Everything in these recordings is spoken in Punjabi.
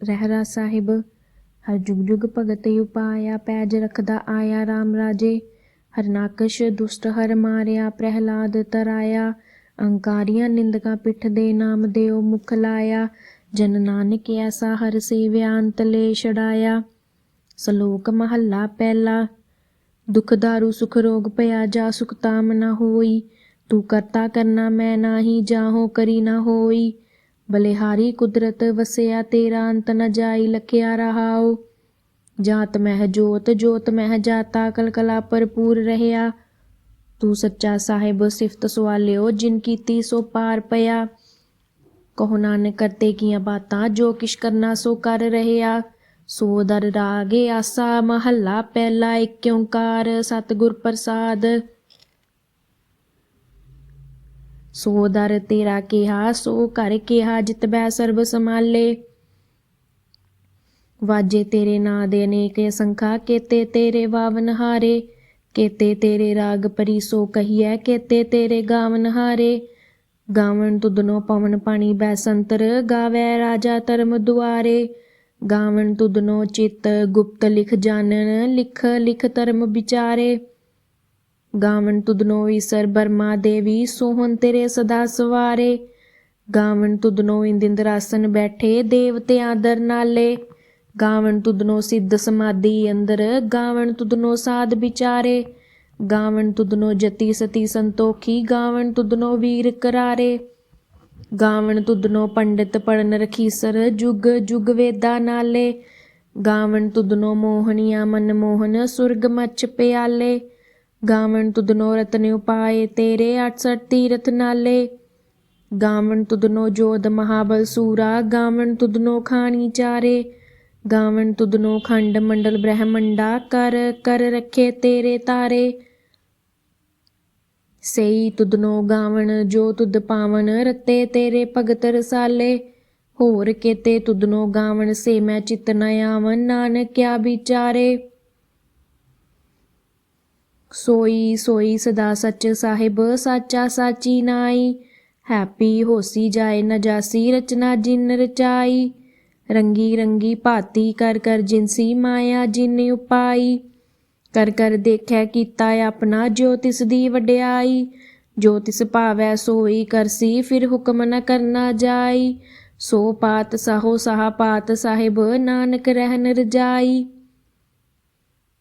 ਰਹਿਰਾ ਸਾਹਿਬ, ਹਰ ਜੁਗ ਜੁਗ ਭਗਤ ਉਪਾਇਆ ਪੈਜ ਰਖਦਾ ਆਇਆ RAM ਰਾਜੇ ਹਰਨਾਕਸ਼ ਦੁਸ਼ਟ ਹਰ ਮਾਰਿਆ, ਪ੍ਰਹਿਲਾਦ ਤਰਾਇਆ, ਅੰਕਾਰੀਆਂ ਨਿੰਦਕਾਂ ਪਿੱਠ ਦੇ ਨਾਮ ਦੇਉ ਮੁਖ ਲਾਇਆ, ਜਨ ਨਾਨਕ ਐਸਾ ਹਰ ਸੇਵਿਆ ਅੰਤ ਲੈ ਛੜਾਇਆ ਸ਼ਲੋਕ ਮਹੱਲਾ ਪਹਿਲਾ, ਦੁਖ ਦਾਰੂ ਸੁਖ ਰੋਗ ਪਿਆ ਜਾ ਸੁਖ ਤਾਮ ਨਾ ਹੋਈ, ਤੂੰ ਕਰਤਾ ਕਰਨਾ ਮੈਂ ਨਾਹੀ, ਜਾਹੋ ਕਰੀ ਨਾ ਹੋਈ ਬਲਿਹਾਰੀ ਕੁਦਰਤ ਵਸਿਆ ਤੇਰਾ ਅੰਤ ਨ ਜਾਈ ਲਖਿਆ ਰਹਾਉ। ਜਾਤ ਮਹਿ ਜੋਤ ਜੋਤ ਮਹਿ ਜਾਤਾ, ਕਲਕਲਾ ਭਰਪੂਰ ਰਹਿਆ। ਤੂੰ ਸੱਚਾ ਸਾਹਿਬ ਸਿਫਤ ਸਵਾਲਿਓ, ਜਿਨ ਕੀਤੀ ਸੋ ਪਾਰ ਪਿਆ। ਕਹੋ ਨਾਨਕ, ਕਰਤੇ ਕੀਆਂ ਬਾਤਾਂ, ਜੋ ਕਿਛ ਕਰਨਾ ਸੋ ਕਰ ਰਹਿਆ। ਸੋ ਦਰ ਰਾਗੇ ਆਸਾ, ਮਹੱਲਾ ਪਹਿਲਾ ਏਕ ਓੰਕਾਰ, ਸਤਿਗੁਰ ਪ੍ਰਸਾਦ। ਸੋ ਦਰ ਤੇਰਾ ਕਿਹਾ, ਸੋ ਕਰ ਕਿਹਾ, ਜਿਤ ਬੈ ਸਰਬ ਸਮਾਲੇ ਵਾਜੇ ਤੇਰੇ ਨਾਂ ਦੇ ਅਨੇਕ ਸੰਖਾ ਕੇਤੇ ਤੇਰੇ ਵਾਵਨ ਹਾਰੇ। ਕੇਤੇ ਤੇਰੇ ਰਾਗ ਪਰੀ ਸੋ ਕਹੀਐ, ਕੇਤੇ ਤੇਰੇ ਗਾਵਨ ਹਾਰੇ। ਗਾਵਣ ਤੁਧਨੋ ਪਵਨ ਪਾਣੀ ਬੈਸੰਤਰ ਗਾਵੇ ਰਾਜਾ ਧਰਮ ਦੁਆਰੇ। ਗਾਵਣ ਤੁਧਨੋ ਚਿਤ ਗੁਪਤ ਲਿਖ ਜਾਣਨ, ਲਿਖ ਲਿਖ ਧਰਮ ਵਿਚਾਰੇ। ਗਾਵਨ ਤੁਧਨੋ ਈਸਰ ਬਰਮਾ ਦੇਵੀ, ਸੋਹਣ ਤੇਰੇ ਸਦਾ ਸਵਾਰੇ। ਗਾਵਣ ਤੁਧਨੋ ਇੰਦਿੰਦਰਾਸਨ ਬੈਠੇ ਦੇਵਤੇ ਆਦਰ ਨਾਲੇ। ਗਾਵਣ ਤੁਧਨੋ ਸਿੱਧ ਸਮਾਧੀ ਅੰਦਰ, ਗਾਵਣ ਤੁਧਨੋ ਸਾਧ ਵਿਚਾਰੇ। ਗਾਵਣ ਤੁਧਨੋ ਜਤੀ ਸਤੀ ਸੰਤੋਖੀ, ਗਾਵਣ ਤੁਧਨੋ ਵੀਰ ਕਰਾਰੇ। ਗਾਵਣ ਤੁਧਨੋ ਪੰਡਿਤ ਪੜਨ ਰਖੀਸਰ, ਜੁਗ ਜੁਗ ਵੇਦਾ ਨਾਲੇ। ਗਾਵਣ ਤੁਧਨੋ ਮੋਹਣੀਆਂ ਮਨ ਮੋਹਨ, ਸੁਰਗ ਮੱਚ ਪਿਆਲੇ। ਗਾਵਣ ਤੁਧਨੋ ਰਤਨ ਉਪਾਏ, ਤੇਰੇ 68 ਤੀਰਥ ਨਾਲੇ। ਗਾਵਣ ਤੁਧਨੋ ਜੋਧ ਮਹਾਬਲ ਸੂਰਾ, ਗਾਵਣ ਤੁਧਨੋ ਖਾਣੀ ਚਾਰੇ। ਗਾਵਣ ਤੁਧਨੋ ਖੰਡ ਮੰਡਲ ਬ੍ਰਹਮੰਡਾ, ਕਰ ਕਰ ਰੱਖੇ ਤੇਰੇ ਤਾਰੇ। ਸਈ ਤੁਧਨੋ ਗਾਵਣ, ਜੋ ਤੁਧ ਪਾਵਨ, ਰਤੇ ਤੇਰੇ ਭਗਤ ਰਸਾਲੇ। ਹੋਰ ਕੇਤੇ ਤੁਧਨੋ ਗਾਵਨ ਸੇ ਮੈਂ ਚਿਤ ਨ ਆਵਨ ਨਾਨਕ ਕਿਆ ਵਿਚਾਰੇ। ਸੋਈ ਸੋਈ ਸਦਾ ਸੱਚ ਸਾਹਿਬ, ਸਾਚਾ ਸਾਚੀ ਨਾਈ। ਹੈਪੀ ਹੋਸੀ ਜਾਏ ਨ ਰਚਨਾ ਜਿਨ ਰਚਾਈ। ਰੰਗੀ ਰੰਗੀ ਭਾਤੀ ਕਰ ਕਰ ਜਿਨਸੀ ਮਾਇਆ ਜਿਨ ਉਪਾਈ। ਕਰ ਕਰ ਦੇਖੈ ਕੀਤਾ ਆਪਣਾ ਜੋ ਤਿਸ ਦੀ ਵਡਿਆਈ। ਜੋ ਤਿਸ ਭਾਵੈ ਸੋਈ ਕਰਸੀ ਫਿਰ ਹੁਕਮ ਨ ਕਰਨਾ ਜਾਈ। ਸੋ ਪਾਤ ਸਾਹੋ ਸਾਹ ਪਾਤ ਸਾਹਿਬ, ਨਾਨਕ ਰਹਿ ਰਜਾਈ।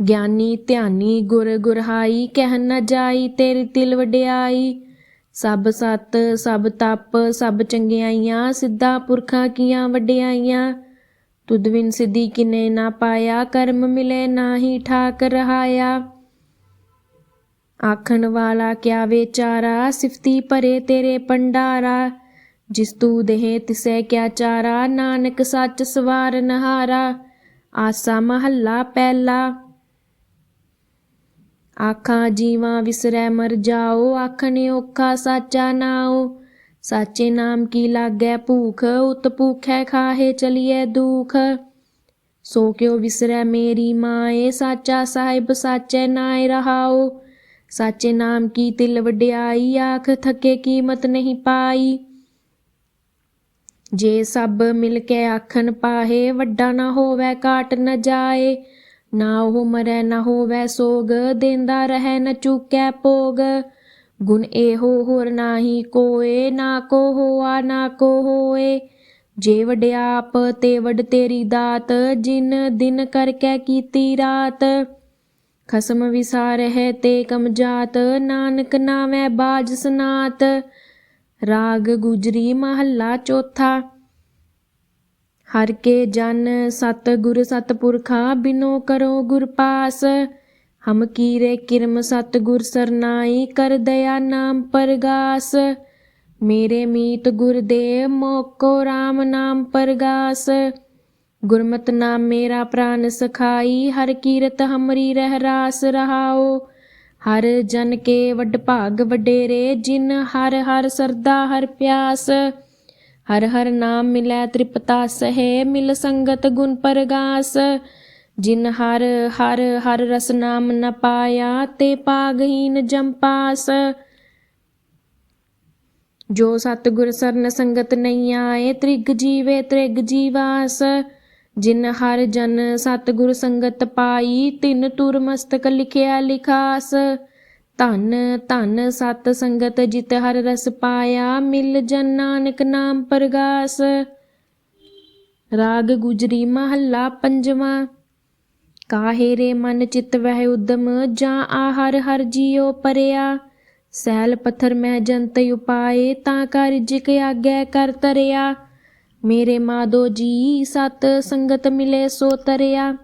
ਗਿਆਨੀ ਧਿਆਨੀ ਗੁਰ ਗੁਰਹਾਈ, ਕਹਿ ਨ ਜਾਈ ਤੇਰੀ ਤਿਲ ਵਡਿਆਈ। ਸਭ ਸਤ, ਸਭ ਤਪ, ਸਭ ਚੰਗਿਆਈਆਂ, ਸਿੱਧਾ ਪੁਰਖਾਂ ਕੀਆਂ ਵਡਿਆਈਆਂ। ਤੁਧ ਵਿਨ ਸਿੱਧੀ ਕਿਨੇ ਨਾ ਪਾਇਆ, ਕਰਮ ਮਿਲੇ ਨਾਹੀ ਠਾਕ ਰਹਾਇਆ ਆਖਣ ਵਾਲਾ ਕਿਆ ਵਿਚਾਰਾ, ਸਿਫਤੀ ਭਰੇ ਤੇਰੇ ਪੰਡਾਰਾ ਜਿਸ ਤੂ ਦੇਹ ਤਿਸੈ ਕਿਆ ਚਾਰਾ, ਨਾਨਕ ਸੱਚ ਸਵਾਰ ਨਹਾਰਾ ਆਸਾ ਮਹੱਲਾ ਪਹਿਲਾ। ਆਖਾਂ, ਜੀਵਾਂ ਵਿਸਰੈ ਮਰ ਜਾਓ, ਆਖਣ ਔਖਾ ਸਾਚਾ ਨਾਓ ਸਾਚੇ ਨਾਮ ਕੀ ਲਾਗੈ ਭੂਖ, ਉਤ ਭੂਖੈ ਖਾਹੇ ਚਲੀਐ ਦੁਖ। ਸੋ ਕਿਉ ਵਿਸਰੈ ਮੇਰੀ ਮਾਏ, ਸਾਚਾ ਸਾਹਿਬ ਸਾਚੈ ਨਾਏ ਰਹਾਓ ਸਾਚੇ ਨਾਮ ਕੀ ਤਿਲ ਵਡਿਆਈ, ਆਖ ਥਕੇ ਕੀਮਤ ਨਹੀਂ ਪਾਈ। ਜੇ ਸਭ ਮਿਲ ਕੇ ਆਖਣ ਪਾਹੇ, ਵੱਡਾ ਨਾ ਹੋਵੇ ਕਾਟ ਨ ਜਾਏ। ਨਾ ਉਹ ਮਰੈ ਨਾ ਹੋਵੇ ਸੋਗ, ਦੇਂਦਾ ਰਹਿ ਨ ਚੁਕੈ ਭੋਗ। ਗੁਣ ਇਹੋ ਹੋਰ ਨਾਹੀ ਕੋਏ, ਨਾ ਕੋ ਹੋਆ, ਨਾ ਕੋ ਹੋਏ। ਜੇ ਵਡਿਆਪ ਤੇ ਵਡ ਤੇਰੀ ਦਾਤ, ਜਿਨ ਦਿਨ ਕਰਕੇ ਕੀਤੀ ਰਾਤ। ਖਸਮ ਵਿਸਾਰਹਿ ਤੇ ਕਮ ਕਮਜਾਤ ਨਾਨਕ ਨਾਮੈ ਬਾਜ ਸਨਾਤ। ਰਾਗ ਗੁਜਰੀ ਮਹੱਲਾ ਚੌਥਾ। ਹਰ ਕੇ ਜਨ ਸਤ ਗੁਰ ਸਤ ਪੁਰਖਾ, ਬਿਨੋ ਕਰੋ ਗੁਰ ਪਾਸ। ਹਮ ਕੀਰੇ ਕਿਰਮ ਸਤ ਗੁਰ ਸਰਨਾਈ, ਕਰ ਦਇਆ ਨਾਮ ਪਰਗਾਸ। ਮੇਰੇ ਮੀਤ ਗੁਰ ਦੇ ਮੋਕੋ RAM ਨਾਮ ਪਰਗਾਸ। ਗੁਰਮਤ ਨਾਮ ਮੇਰਾ ਪ੍ਰਾਨ ਸਖਾਈ, ਹਰ ਕੀਰਤ ਹਮਰੀ ਰਹਿ ਰਾਸ ਰਹਾਓ। ਹਰ ਜਨ ਕੇ ਵੱਡ ਭਾਗ ਵਡੇਰੇ, ਜਿਨ ਹਰ ਹਰ ਸਰਦਾ ਹਰ ਪਿਆਸ। ਹਰ ਹਰ ਨਾਮ ਮਿਲੈ ਤ੍ਰਿਪਤਾ ਸਹੇ, ਮਿਲ ਸੰਗਤ ਗੁਣ ਪਰਗਾਸ। ਜਿਨ ਹਰ ਹਰ ਹਰ ਰਸ ਨਾਮ ਨ ਪਾਇਆ, ਤੇ ਪਾਗਹੀਨ ਜੰਪਾਸ ਜੋ ਸਤਿਗੁਰ ਸਰਨ ਸੰਗਤ ਨਹੀਂ ਆਏ, ਤ੍ਰਿਗ ਜੀਵੇ ਤ੍ਰਿਗ ਜੀਵਾਸ। ਜਿਨ ਹਰ ਜਨ ਸਤਿਗੁਰ ਸੰਗਤ ਪਾਈ, ਤਿਨ ਤੁਰ ਮਸਤਕ ਲਿਖਿਆ ਲਿਖਾਸ। ਧਨ ਧਨ ਸਤ ਸੰਗਤ ਜਿਤ ਹਰ ਰਸ ਪਾਇਆ, ਮਿਲ ਜਨ ਨਾਨਕ ਨਾਮ ਪਰਗਾਸ। ਰਾਗ ਗੁਜਰੀ ਮਹੱਲਾ ਪੰਜਵਾਂ। ਕਾਹੇ ਰੇ ਮਨ ਚਿਤ ਵਹਿ ਉਦਮ, ਜਾਂ ਆਹਰ ਹਰ ਜੀਉ ਪਰਿਆ। ਸੈਲ ਪੱਥਰ ਮੈਂ ਜੰਤ ਉਪਾਏ, ਤਾਂ ਕਰ ਜਿਕ ਆਗੈ ਕਰ ਤਰਿਆ। ਮੇਰੇ ਮਾਦੋ ਜੀ, ਸਤ ਸੰਗਤ ਮਿਲੇ ਸੋ ਤਰਿਆ।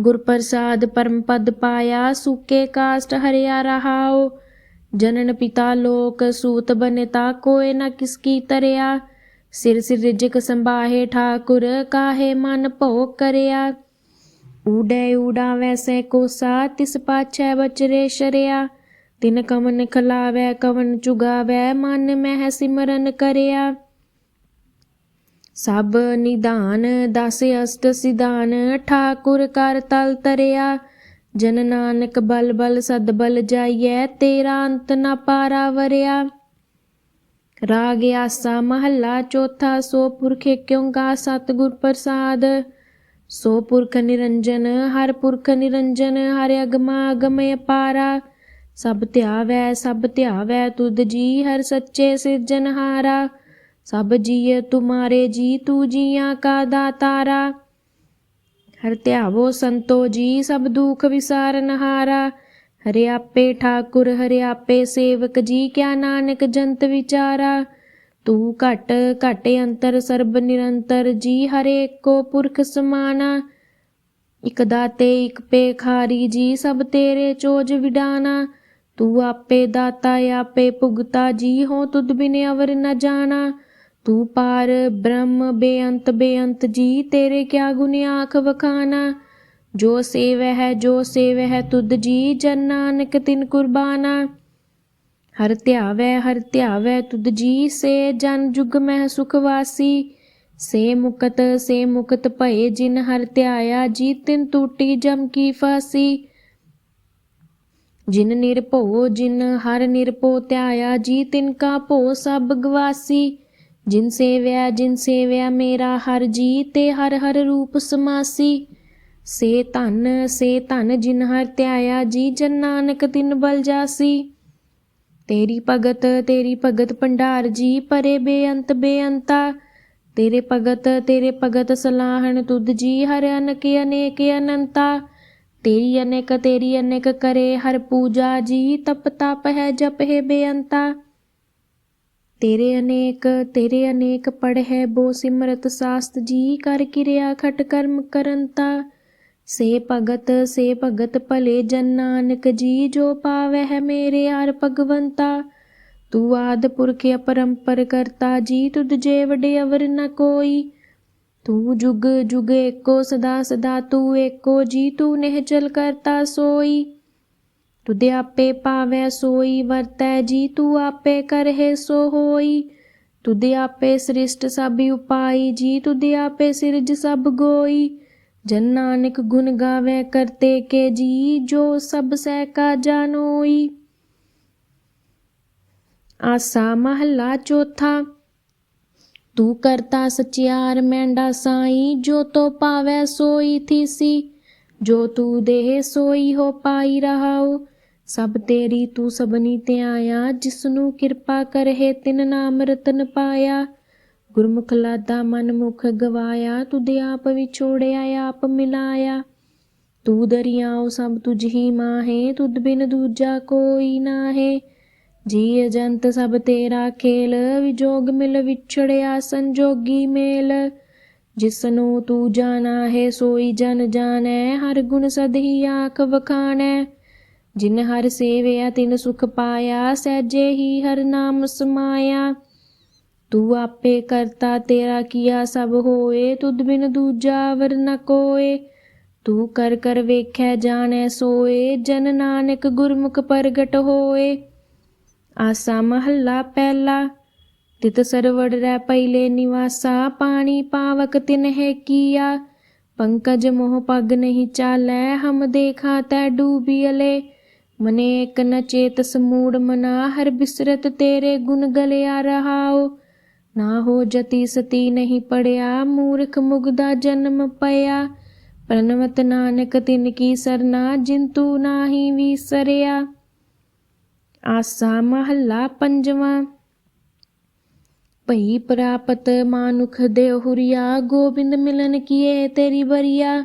ਗੁਰ ਪ੍ਰਸਾਦ ਪਰਮ ਪਦ ਪਾਇਆ, ਸੁਕੇ ਕਾਸਟ ਹਰਿਆ ਰਹਾਓ ਜਨਨ ਪਿਤਾ ਲੋਕ ਸੂਤ ਬਨਤਾ ਕੋਏ ਨਾ ਕਿਸ ਕੀ ਤਰਿਆ। ਸਿਰ ਸਿਰ ਰਿਜਕ ਸੰਭਾਹੇ ਠਾਕੁਰ, ਕਾਹੇ ਮਨ ਭੋ ਕਰਿਆ। ਊੜੈ ਊੜਾ ਵੈਸੇ ਕੋਸਾ, ਤਿਸ ਪਾਛੈ ਬਚਰੇ ਸ਼ਰਿਆ। ਤਿਨ ਕਵਨ ਖਲਾਵੈ, ਕਵਨ ਚੁਗਾਵੈ, ਮਨ ਮਹਿ ਸਿਮਰਨ ਕਰਿਆ। ਸਭ ਨਿਦਾਨ ਦਸ ਅਸ਼ਟ ਸਿਧਾਨ, ਠਾਕੁਰ ਕਰ ਤਲ ਤਰਿਆ। ਜਨ ਨਾਨਕ ਬਲ ਬਲ ਸਦ ਬਲ ਜਾਈਐ, ਤੇਰਾ ਅੰਤ ਨਾ ਪਾਰਾ ਵਰਿਆ। ਰਾਗ ਆਸਾ ਮਹੱਲਾ ਚੌਥਾ, ਸੋ ਪੁਰਖੇ ਕਿਉ ਗਾ ਸਤਿਗੁਰ ਪ੍ਰਸਾਦ। ਸੋ ਪੁਰਖ ਨਿਰੰਜਨ, ਹਰ ਪੁਰਖ ਨਿਰੰਜਨ, ਹਰ ਅਗਮਾ ਅਗਮ ਪਾਰਾ। ਸਭ ਧਿਆਵੈ ਸਭ ਧਿਆਵੈ ਤੁਧ ਜੀ, ਹਰ ਸੱਚੇ ਸਿਰਜਨਹਾਰਾ ਸਭ ਜੀਏ ਤੁਮਾਰੇ ਜੀ, ਤੂ ਜੀਆਂ ਕਾ ਦਾਤਾਰਾ। ਹਰ ਧਿਆਵੋ ਸੰਤੋ ਜੀ, ਸਭ ਦੁਖ ਵਿਸਾਰਨਹਾਰਾ ਹਰਿ। ਆਪੇ ਠਾਕੁਰ, ਹਰੇ ਆਪੇ ਸੇਵਕ ਜੀ, ਕਿਆ ਨਾਨਕ ਜੰਤ ਵਿਚਾਰਾ। ਤੂੰ ਘਟ, ਘਟੇ ਅੰਤਰ, ਸਰਬ ਨਿਰੰਤਰ ਜੀ, ਹਰੇ ਕੋ ਪੁਰਖ ਸਮਾਨਾ। ਇਕ ਦਾਤੇ, ਇਕ ਪੇਖਾਰੀ ਜੀ, ਸਭ ਤੇਰੇ ਚੋਜ ਵਿਡਾਨਾ। ਤੂੰ ਆਪੇ ਦਾਤਾ, ਆਪੇ ਭੁਗਤਾ ਜੀ ਹੋ ਤੁਧ ਬਿਨ ਅਵਰ ਨ ਜਾਣਾ। ਤੂੰ ਪਾਰ ਬ੍ਰਹਮ ਬੇਅੰਤ ਬੇਅੰਤ ਜੀ, ਤੇਰੇ ਕਿਆ ਗੁਣ ਆਖ ਵਖਾਨਾ? ਜੋ ਸੇਵੈ ਹੈ, ਜੋ ਸੇਵੈ ਹੈ ਤੁਧ ਜੀ, ਜਨ ਨਾਨਕ ਤਿਨ ਕੁਰਬਾਨਾ। ਹਰ ਧਿਆਵੈ ਹਰ ਧਿਆਵੈ ਤੁਧ ਜੀ, ਸੇ ਜਨ ਜੁਗ ਮਹਿ ਸੁਖ ਵਾਸੀ। ਸੇ ਮੁਕਤ ਸੇ ਮੁਕਤ ਭਏ ਜਿਨ ਹਰ ਧਿਆਇਆ ਜੀ, ਤਿਨ ਟੂਟੀ ਜਮ ਕੀ ਫਾਸੀ। ਜਿਨ ਨਿਰਭਉ, ਜਿਨ ਹਰ ਨਿਰਭਉ ਧਿਆਇਆ ਜੀ, ਤਿਨ ਕਾ ਭੋ ਸਭ ਗਵਾਸੀ। ਜਿਨ ਸੇਵਿਆ ਜਿਨ ਸੇਵਿਆ ਮੇਰਾ ਹਰ ਜੀ ਤੇ ਹਰ ਹਰ ਰੂਪ ਸਮਾਸੀ। ਸੇ ਧਨ ਸੇ ਧਨ ਜਿਨ ਹਰ ਧਿਆਇਆ, ਜੀ ਜਨ ਨਾਨਕ ਤਿਨ ਬਲ ਜਾਸੀ। ਤੇਰੀ ਭਗਤ ਤੇਰੀ ਭਗਤ ਭੰਡਾਰ, ਜੀ ਪਰੇ ਬੇਅੰਤ ਬੇਅੰਤਾ। ਤੇਰੇ ਭਗਤ ਤੇਰੇ ਭਗਤ ਸਲਾਹਣ ਤੁਧ ਜੀ ਹਰ ਅਨਕ, ਅਨੇਕ ਅਨੰਤਾ। ਤੇਰੀ ਅਨੇਕ ਤੇਰੀ ਅਨੇਕ ਕਰੇ ਹਰ ਪੂਜਾ, ਜੀ ਤਪ ਤਪ ਹੈ ਜਪ ਹੈ ਬੇਅੰਤਾ। ਤੇਰੇ ਅਨੇਕ ਤੇਰੇ ਅਨੇਕ ਪੜ੍ਹੈ ਬੋ ਸਿਮਰਤ ਸਾਸਤ, ਜੀ ਕਰ ਕਿਰਿਆ ਖਟ ਕਰਮ ਕਰੰਤਾ ਸੇ ਭਗਤ ਸੇ ਭਗਤ ਭਲੇ ਜਨ ਨਾਨਕ, ਜੀ ਜੋ ਪਾਵੈ ਹੈ ਮੇਰੇ ਹਰ ਭਗਵੰਤਾ। ਤੂੰ ਆਦ ਪੁਰਖ ਅਪਰੰਪਰ ਕਰਤਾ, ਜੀ ਤੁਧ ਜੇ ਵਡੇ ਅਵਰ ਨ ਕੋਈ। ਤੂੰ ਜੁਗ ਜੁਗ ਏਕੋ, ਸਦਾ ਸਦਾ ਤੂੰ ਏਕੋ, ਜੀ ਤੂੰ ਨਿਹਚਲ ਕਰਤਾ ਸੋਈ। ਤੁਧ ਆਪੇ ਪਾਵੈ ਸੋਈ, ਵਰਤੈ ਜੀ ਤੂੰ ਆਪੇ ਕਰਹਿ ਸੋ ਹੋਈ। ਤੁਧ ਆਪੇ ਸ੍ਰਿਸ਼ਟ ਸਭ ਉਪਾਈ, ਜੀ ਤੁਧ ਆਪੇ ਸਿਰਜ ਸਭ ਗੋਈ। ਜਨ ਨਾਨਕ ਗੁਣ ਗਾਵੇ ਕਰਤੇ ਕੇ ਜੀ, ਜੋ ਸਭ ਸਹਿ ਕਾ ਜਾਨੋਈ ਆਸਾ ਮਹੱਲਾ ਚੌਥਾ, ਤੂੰ ਕਰਤਾ ਸਚਿਆਰ ਮੈਂਡਾ ਸਾਈ, ਜੋ ਤੋ ਪਾਵੈ ਸੋਈ ਥੀਸੀ। ਜੋ ਤੂੰ ਦੇਹ ਸੋਈ ਹੋ ਪਾਈ ਰਹਾਉ ਸਭ ਤੇਰੀ ਤੂੰ ਸਭਨੀ ਤੇ ਜਿਸ ਨੂੰ ਕਿਰਪਾ ਕਰਹਿ ਤਿਨ ਨਾਮ ਰਤਨ ਪਾਇਆ। ਗੁਰਮੁਖ ਲਾਦਾ ਮਨ ਮੁਖ ਗਵਾਇਆ, ਤੁਧ ਆਪ ਵਿਛੋੜਿਆ, ਆਪ ਮਿਲਾਇਆ। ਤੂੰ ਦਰਿਆਉ ਸਭ ਤੁਝ ਹੀ ਮਾਹੇ, ਤੁਧ ਬਿਨ ਦੂਜਾ ਕੋਈ ਨਾਹੇ। ਜੀ ਅਜੰਤ ਸਭ ਤੇਰਾ ਖੇਲ, ਵਿਜੋਗ ਮਿਲ ਵਿਛੜਿਆ ਸੰਜੋਗੀ ਮੇਲ। ਜਿਸਨੂੰ ਤੂੰ ਜਾਣਾ ਹੈ ਸੋਈ ਜਨ ਜਾਣੈ, ਹਰ ਗੁਣ ਸਦਹੀ ਆਖ ਵਖਾਣੈ। ਜਿਨ ਹਰ ਸੇਵਿਆ, ਤਿਨ ਸੁਖ ਪਾਇਆ, ਸਹਿਜੇ ਹੀ ਹਰ ਨਾਮ ਸਮਾਇਆ। ਤੂੰ ਆਪੇ ਕਰਤਾ, ਤੇਰਾ ਕੀਆ ਸਭ ਹੋਏ, ਤੁਧ ਬਿਨ ਦੂਜਾ ਵਰ ਨ ਕੋਏ। ਤੂੰ ਕਰ ਕਰ ਵੇਖੈ, ਜਾਣੈ, ਸੋਏ, ਜਨ ਨਾਨਕ ਗੁਰਮੁਖ ਪ੍ਰਗਟ ਹੋਏ। ਆਸਾ ਮਹੱਲਾ ਪਹਿਲਾ, ਤਿਤ ਸਰਵੜ ਰਹਿ ਪਹਿਲੇ ਨਿਵਾਸਾ। ਪਾਣੀ ਪਾਵਕ ਤਿਨ ਹੈ ਕੀਆ, ਪੰਕਜ ਮੋਹ ਪਗ ਨਹੀਂ ਚਾਲੈ, ਹਮ ਦੇਖਾ ਤੈ ਡੂਬੀਅਲੇ ਮਨੇਕ ਨ ਚੇਤ ਮੂੜ ਮਨਾ, ਹਰ ਬਿਸਰਤ ਤੇਰੇ ਗੁਣ ਗਲਿਆ ਰਹਾਓ ਨਾ ਹੋ ਜਤੀ ਸਤੀ ਨਹੀਂ ਪੜਿਆ, ਮੂਰਖ ਮੁਗਦਾ ਜਨਮ ਪਿਆ ਪ੍ਰਣਵਤ ਨਾਨਕ ਤਿਨ ਕੀ ਸਰਨਾ ਜਿੰਤੂ ਨਾਹੀ ਵਿਸਰਿਆ। ਆਸਾ ਮਹੱਲਾ ਪੰਜਵਾਂ। ਭਈ ਪ੍ਰਾਪਤ ਮਾਨੁਖ ਦੇਹੁਰੀਆ, ਗੋਬਿੰਦ ਮਿਲਨ ਕੀਏ ਤੇਰੀ ਬਰੀਆ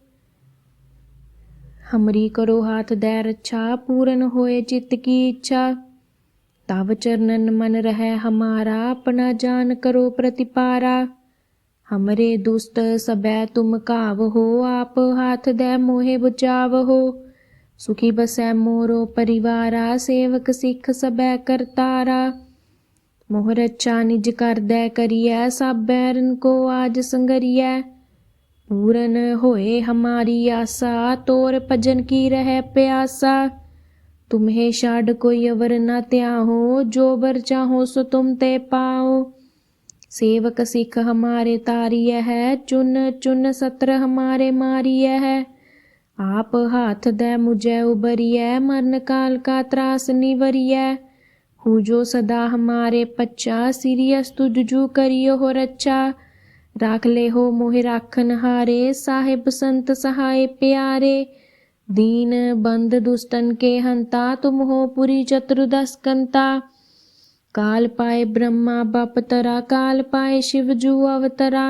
ਹਮਰੀ ਕਰੋ ਹਾਥ ਦੈ ਰੱਛਾ ਪੂਰਨ ਹੋਏ ਚਿੱਤ ਕੀ ਇੱਛਾ। ਤਵ ਚਰਨਨ ਮਨ ਰਹਿ ਹਮਾਰਾ, ਆਪਣਾ ਜਾਨ ਕਰੋ ਪ੍ਰਤਿਪਾਰਾ। ਹਮਰੇ ਦੁਸਤ ਸਬੈ ਤੁਮ ਕਾਵ ਹੋ, ਆਪ ਹਾਥ ਦੇ ਮੋਹਿ ਬਚਾਵ ਹੋ। ਸੁਖੀ ਬਸੈ ਮੋਰੋ ਪਰਿਵਾਰਾ, ਸੇਵਕ ਸਿੱਖ ਸਬੈ ਕਰਤਾਰਾ। ਮੋਹ ਰੱਛਾ ਨਿਜ ਕਰਦੈ ਕਰੀਐ ਸਭ ਬੈਰਨ ਕੋ ਆਜ ਸੰਗਰੀਐ। पूरन होए हमारी आशा तोर भजन की रह प्यासा। तुम्हें शाड कोई अवर ना त्याहो, जो बर चाहो सो तुम ते पाओ। सेवक सिख हमारे तारिय है, चुन चुन सत्र हमारे मारिय है। आप हाथ दे मुझे उबरिय मरण काल का त्रास निवरिय। हूँ जो सदा हमारे पच्चा, सीरियस तुझ जू करियो हो रच्चा। राख ले हो मोहि राखन हारे साहिब संत सहाय प्यारे दीन बंद दुष्टन के हंता तुम हो पुरी चतुर्दश कंता काल पाए ब्रह्मा बपतरा काल पाए शिव जू अवतरा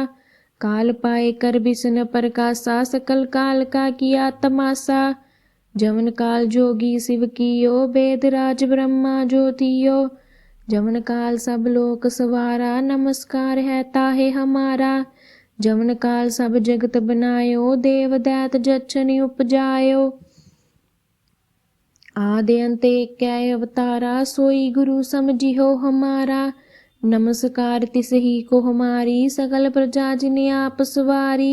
काल पाए कर बिसन प्रकाशा सकल काल का किया तमाशा जवन काल जोगी शिव कियो वेद राज ब्रह्मा ज्योतियो जवन काल सब लोक सवारा नमस्कार है ताहे हमारा जवन काल सब जगत बनायो देव दैत जछनि उपजायो आदि अंत कै अवतारा सोई गुरु समझियो हमारा नमस्कार तिस ही को हमारी सकल प्रजा जिने आप सवारी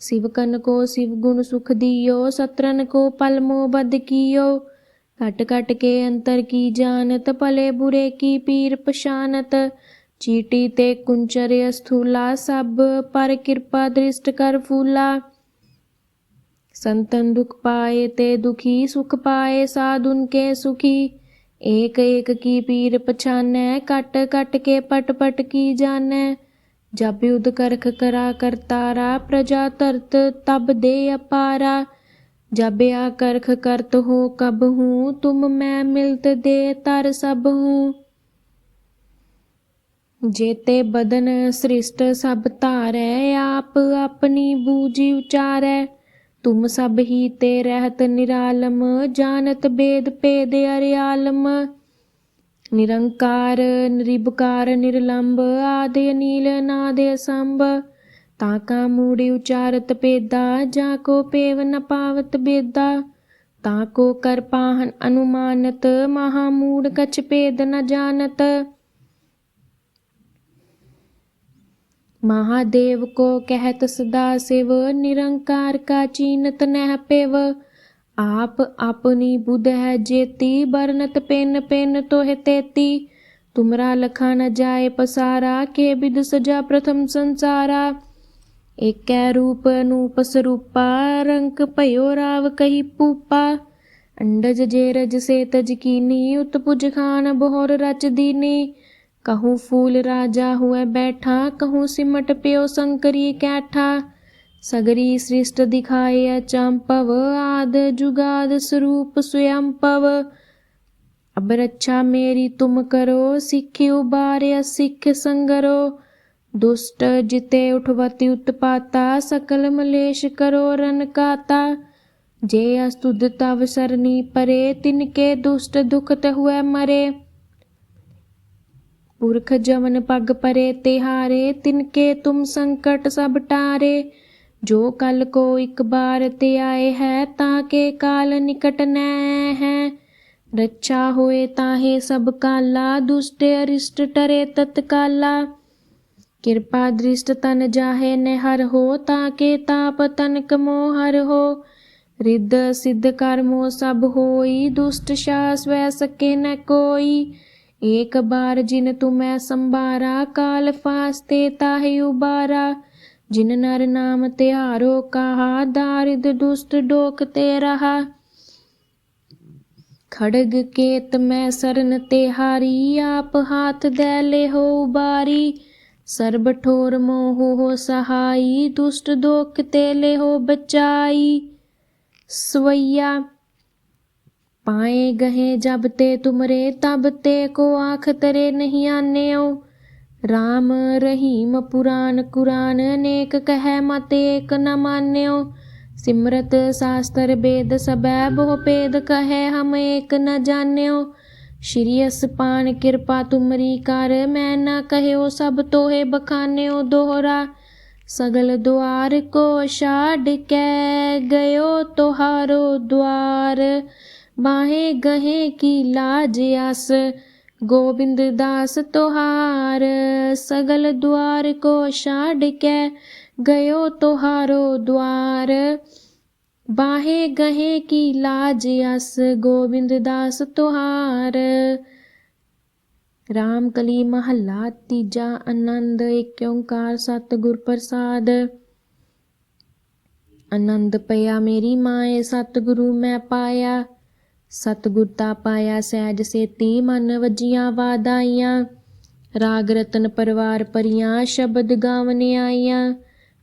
शिव कन को शिव गुण सुख दियो सत्रन को पल मो बद कियो कट कट के अंतर की जानत पले बुरे की पीर पशानत चीटी ते कुंचर स्थूला सब पर कृपा दृष्ट कर फूला संतन दुख पाए ते दुखी सुख पाए साधुन के सुखी एक एक की पीर पछानै कट कट के पट पट की जानै जब युद्ध करख करा करतारा प्रजा तरत तब दे अपारा जब आ करख करत हो कब हूँ तुम मैं मिलत दे तर सब हूँ जेते बदन सृष्ट सब धारै आप अपनी बूझी उचारै तुम सब ही ते रहत निरालम जानत बेद पेद अरियालम निरंकार निरिबकार निर्लंब आदि नील नादे संभ ताका मूड़ी उचारत पेदा जाको पेव न पावत बेदा ताको कर पाहन अनुमानत महामूढ़ कछ पेद न जानत महादेव को कहत सदा शिव निरंकार का चीनत नह पेव आप अपनी बुध है जेती बरनत पेन पेन तो है तेती तुमरा लखा न जाए पसारा के विद सजा प्रथम संसारा ਏਕੈ ਰੂਪ ਅਨੂਪ ਸਰੂਪਾ, ਰੰਕ ਭਇਓ ਰਾਵ ਕਹੀ ਪੂਪਾ। ਅੰਡਜ ਜੇ ਰਜ ਸੇ ਤਜ ਕੀਨੀ ਉਤਪੁਜ ਖਾਨ ਬਹੋਰ ਰਚ ਦੀਨੀ। ਕਹੂੰ ਫੂਲ ਰਾਜਾ ਹੁਐ ਬੈਠਾ, ਕਹੂੰ ਸਿਮਟ ਪਿਓ ਸੰਕਰੀ ਕੈਠਾ। ਸਗਰੀ ਸ੍ਰਿਸ਼ਟ ਦਿਖਾਏ ਅਚੰਪਵ ਆਦ ਜੁਗਾਦ ਸਰੂਪ ਸੁਯੰਪਵ। ਅਬ ਰੱਛਾ ਮੇਰੀ ਤੁਮ ਕਰੋ, ਸਿੱਖਿ ਉਬਾਰਿਆ, ਸਿੱਖ ਸੰਗਰੋ। ਦੁਸ਼ਟ ਜਿਤੇ ਉਠਵਤੀ ਉਤਪਾਤਾ, ਸਕਲ ਮਲੇਸ਼ ਕਰੋ ਰਨ ਕਾਤਾ। ਜੇ ਅਸਤੁਦ ਤਵ ਸਰਨੀ ਪਰੇ ਤਿਨਕੇ ਦੁਸ਼ਟ ਦੁਖਤ ਹੁਐ ਮਰੇ। ਪੁਰਖ ਜਮਨ ਪਗ ਪਰੇ, ਤਿਹਾਰੇ ਤਿਨਕੇ ਤੁਮ ਸੰਕਟ ਸਭ ਟਾਰੇ। ਜੋ ਕਲ ਕੋ ਇੱਕ ਬਾਰ ਤੇ ਆਏ ਹੈ, ਤਾਂ ਕੇ ਕਾਲ ਨਿਕਟ ਨੈ ਹੈ। ਰੱਛਾ ਹੋਏ ਤਾਹੇ ਸਭ ਕਾਲਾ, ਦੁਸ਼ਟ ਅਰਿਸ਼ਟ ਟਰੇ ਤਤਕਾਲਾ। ਕਿਰਪਾ ਦ੍ਰਿਸ਼ਟ ਤਨ ਜਾਹੇ ਹਰ ਹੋ, ਤਾਂ ਕੇ ਤਾਪ ਤਨ ਕਮੋ ਹਰ ਹੋ। ਰਿੱਧ ਸਿੱਧ ਕਰਮੋ ਸਭ ਹੋਈ, ਦੁਸ਼ਟ ਸ਼ਾਸ ਵੈ ਸਕੇ ਨ ਕੋਈ। ਏਕ ਬਾਰ ਜਿਨ ਤੁਮੈ ਸੰਭਾਰਾ, ਕਾਲ ਫਾਸਤੇ ਤਾਹੇ ਉਬਾਰਾ। ਜਿਨ ਨਰ ਨਾਮ ਤਿਹਾਰੋ ਕਹਾ, ਦਾਰਿਦ ਦੁਸ਼ਟ ਡੋਕ ਤੇ ਰਹਾ। ਖੜਗ ਕੇਤ ਮੈਂ ਸਰਨ ਤੇ ਹਾਰੀ ਆਪ ਹਾਥ ਦੇ ਲਿਹੋ ਉਬਾਰੀ। ਸਰਬ ਠੋਰ ਮੋਹ ਹੋ ਸਹਾਈ, ਦੁਸ਼ਟ ਦੋਖ ਤੇ ਲਿਹੋ ਬਚਾਈ। ਸਵਈਆ, ਪਾਏ ਗਹੇ ਜਬ ਤੇ ਤੁਮਰੇ, ਤਬ ਤੇ ਕੋ ਆਖ ਤਰੇ ਨਹੀਂ ਆਨਿਓ। ਰਾਮ ਰਹੀਮ ਪੁਰਾਨ ਕੁਰਾਨ ਅਨੇਕ ਕਹੈ ਮਤ ਏਕ ਨ ਮਾਨਿਓ। ਸਿਮਰਤ ਸਾਸਤਰ ਬੇਦ ਸਬੈ, ਬਹੁ ਪੇਦ ਕਹੈ ਹਮ ਏਕ ਨ ਜਾਣਿਓ। ਸ਼੍ਰੀ ਅਸਪਾਨ ਕਿਰਪਾ ਤੁਮਰੀ ਕਰ, ਮੈਂ ਨਾ ਕਹਿਓ ਸਭ ਤੋਹੇ ਬਖਾਨਿਓ ਦੋਹਰਾ। ਸਗਲ ਦੁਆਰ ਕੋ ਛਾੜ ਕੇ ਗਇਓ ਤੁਹਾਰੋ ਦੁਆਰ। ਬਾਹੇ ਗਹੇ ਕੀ ਲਾਜ ਆਸ, ਗੋਬਿੰਦ ਦਾਸ ਤੁਹਾਰ। ਸਗਲ ਦੁਆਰ ਕੋ ਛਾੜ ਕੇ ਗਇਓ ਤੁਹਾਰੋ ਦੁਆਰ। ਬਾਹੇ ਗਹੇ ਕੀ ਲਾਜ ਅਸ, ਗੋਬਿੰਦ ਦਾਸ ਤੁਹਾਰ। ਰਾਮ ਕਲੀ ਮਹੱਲਾ, ਤੀਜਾ ਆਨੰਦ ਏਕ ਓੰਕਾਰ ਸਤਿਗੁਰ ਪ੍ਰਸਾਦ। ਆਨੰਦ ਪਿਆ ਮੇਰੀ ਮਾਏ, ਸਤਿਗੁਰੂ ਮੈਂ ਪਾਇਆ। ਸਤਿਗੁਰ ਤਾ ਪਾਇਆ ਸਹਿਜ ਸੇਤੀ, ਮਨ ਵਜੀਆਂ ਵਾਦਾਈਆਂ ਰਾਗ ਰਤਨ ਪਰਵਾਰ ਪਰੀਆਂ ਸ਼ਬਦ ਗਾਵਨ ਆਈਆਂ।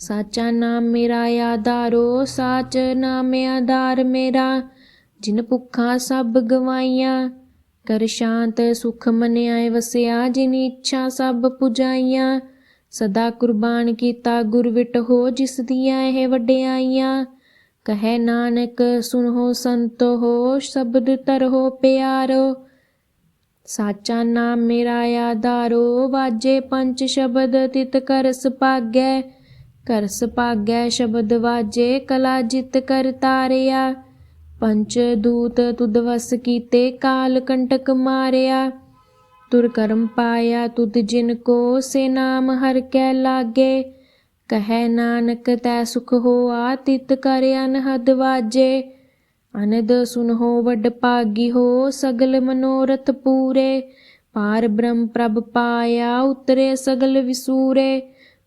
ਸਾਚਾ ਨਾਮ ਮੇਰਾ ਆਧਾਰੋ, ਸਾਚ ਨਾਮ ਆਧਾਰ ਮੇਰਾ। ਜਿਨ ਭੁੱਖਾਂ ਸਭ ਗਵਾਈਆਂ, ਕਰ ਸ਼ਾਂਤ ਸੁਖ ਮਨਿਆਏ ਵਸਿਆ। ਜਿਨ ਇੱਛਾ ਸਭ ਪੁਜਾਈਆਂ, ਸਦਾ ਕੁਰਬਾਨ ਕੀਤਾ ਗੁਰ ਵਿਟ ਹੋ ਜਿਸ ਦੀਆਂ ਇਹ ਵਡਿਆਈਆਂ। ਕਹੈ ਨਾਨਕ ਸੁਨੋ ਸੰਤ ਹੋ, ਸ਼ਬਦ ਤਰੋ ਪਿਆਰੋ। ਸਾਚਾ ਨਾਮ ਮੇਰਾ ਆਧਾਰੋ, ਵਾਜੇ ਪੰਜ ਸ਼ਬਦ ਤਿਤ ਕਰ ਸੁਭਾਗੈ ਕਰ ਸੁਭਾਗੈ ਸ਼ਬਦ ਵਾਜੇ, ਕਲਾ ਜਿਤ ਕਰ ਤਾਰਿਆ। ਪੰਚ ਦੂਤ ਤੁਧ ਵਸ ਕੀਤੇ, ਕਾਲ ਕੰਟਕ ਮਾਰਿਆ। ਤੁਰ ਕਰਮ ਪਾਇਆ ਤੁਧ ਜਿਨ ਕੋ, ਸੇ ਨਾਮ ਹਰ ਕੈ ਲਾਗੇ। ਕਹੈ ਨਾਨਕ, ਤੈ ਸੁਖ ਹੋਆ, ਤਿਤ ਕਰ ਅਨਹਦ ਵਾਜੇ। ਅਨਦ ਸੁਨਹੋ ਵੱਡ ਭਾਗੀ ਹੋ, ਸਗਲ ਮਨੋਰਥ ਪੂਰੇ। ਪਾਰ ਬ੍ਰਹਮ ਪ੍ਰਭ ਪਾਇਆ, ਉਤਰੇ ਸਗਲ ਵਿਸੂਰੇ।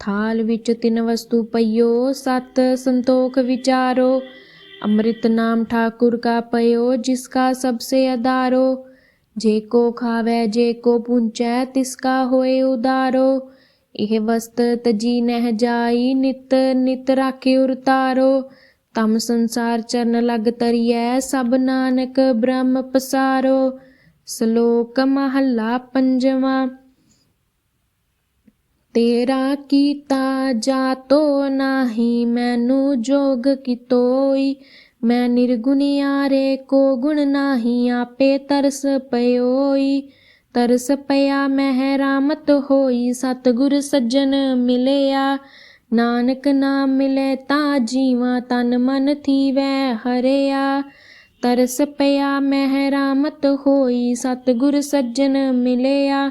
ਥਾਲ ਵਿੱਚ ਤਿੰਨ ਵਸਤੂ ਪਈਓ, ਸਤ ਸੰਤੋਖ ਵਿਚਾਰੋ। ਅੰਮ੍ਰਿਤ ਨਾਮ ਠਾਕੁਰ ਕਾ ਪਇਓ, ਜਿਸ ਕਾ ਸਭ ਸੇ ਅਦਾਰੋ ਜੇ ਕੋ ਖਾਵੇ, ਜੇ ਕੋ ਪੁੰਚੈ, ਤਿਸ ਕਾ ਹੋਏ ਉਦਾਰੋ। ਇਹ ਵਸਤ ਤਜੀ ਨਹਿ ਜਾਈ, ਨਿਤ ਨਿਤ ਰਾਖੇ ਉਰਤਾਰੋ। ਤਮ ਸੰਸਾਰ ਚਰਨ ਲਗ ਤਰੀਐ, ਸਭ ਨਾਨਕ ਬ੍ਰਹਮ ਪਸਾਰੋ। ਸ਼ਲੋਕ ਮਹੱਲਾ ਪੰਜਵਾਂ। ਤੇਰਾ ਕੀਤਾ ਜਾਤੋ ਨਾਹੀ, ਮੈਨੂੰ ਜੋਗ ਕੀ ਤੋਈ ਮੈਂ ਨਿਰਗੁਣਿਆਰੇ ਕੋ ਗੁਣ ਨਾਹੀ, ਆਪੇ ਤਰਸ ਪਇਓਈ। ਤਰਸ ਪਿਆ ਮਹਿ ਰਾਮਤ ਹੋਈ, ਸਤਿਗੁਰ ਸੱਜਣ ਮਿਲਿਆ। ਨਾਨਕ ਨਾਮ ਮਿਲੇ ਤਾਂ ਜੀਵਾ ਤਨ ਮਨ ਥੀਵੈ ਹਰਿਆ। ਤਰਸ ਪਿਆ ਮਹਿ ਰਾਮਤ ਹੋਈ, ਸਤਿਗੁਰ ਸੱਜਣ ਮਿਲਿਆ।